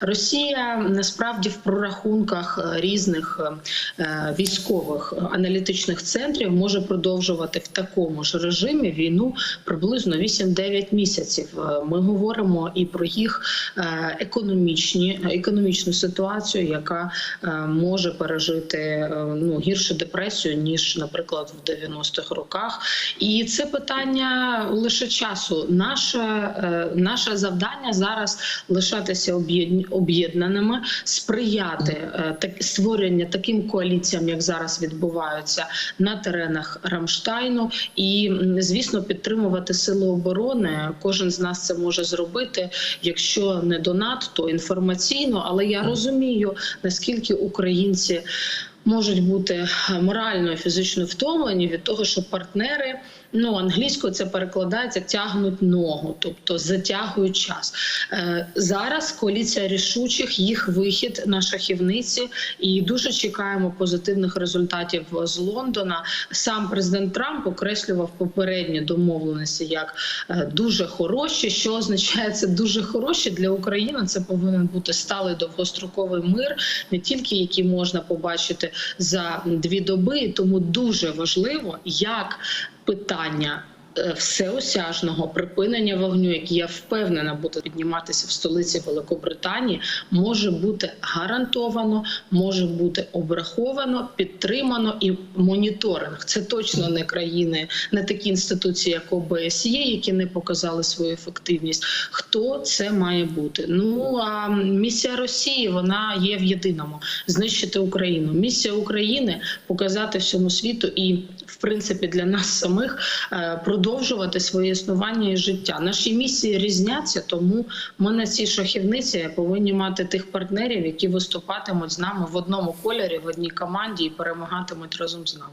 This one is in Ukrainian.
Росія насправді в прорахунках е, різних е, військових аналітичних центрів може продовжувати в такому ж режимі війну приблизно 8-9 місяців. Е, Ми говоримо і про їх е, економічні економічну ситуацію, яка е, може пережити е, ну гіршу депресію ніж, наприклад, в 90-х роках. І це питання лише часу. Наше е, наше завдання зараз лишатися об'єднаними об'єднаними, сприяти е, так створення таким коаліціям, як зараз відбуваються на теренах Рамштайну, і звісно підтримувати сили оборони. Кожен з нас це може зробити, якщо не донат, то інформаційно. Але я розумію наскільки українці. Можуть бути морально і фізично втомлені від того, що партнери ну англійською це перекладається тягнуть ногу, тобто затягують час. Е, зараз коаліція рішучих, їх вихід на шахівниці, і дуже чекаємо позитивних результатів з Лондона. Сам президент Трамп окреслював попередні домовленості як е, дуже хороші. Що означає це дуже хороші для України? Це повинен бути сталий довгостроковий мир, не тільки який можна побачити за дві доби. Тому дуже важливо, як питання. Е, Всеосяжного припинення вогню, який я впевнена буде підніматися в столиці Великобританії, може бути гарантовано, може бути обраховано, підтримано і моніторинг. Це точно не країни, не такі інституції, як ОБСЄ, які не показали свою ефективність. Хто це має бути? Ну а місія Росії вона є в єдиному знищити Україну. Місія України показати всьому світу і, в принципі, для нас самих е, продовжувати своє існування і життя. Наші місії різняться, тому ми на цій шахівниці повинні мати тих партнерів, які виступатимуть з нами в одному кольорі, в одній команді і перемагатимуть разом з нами.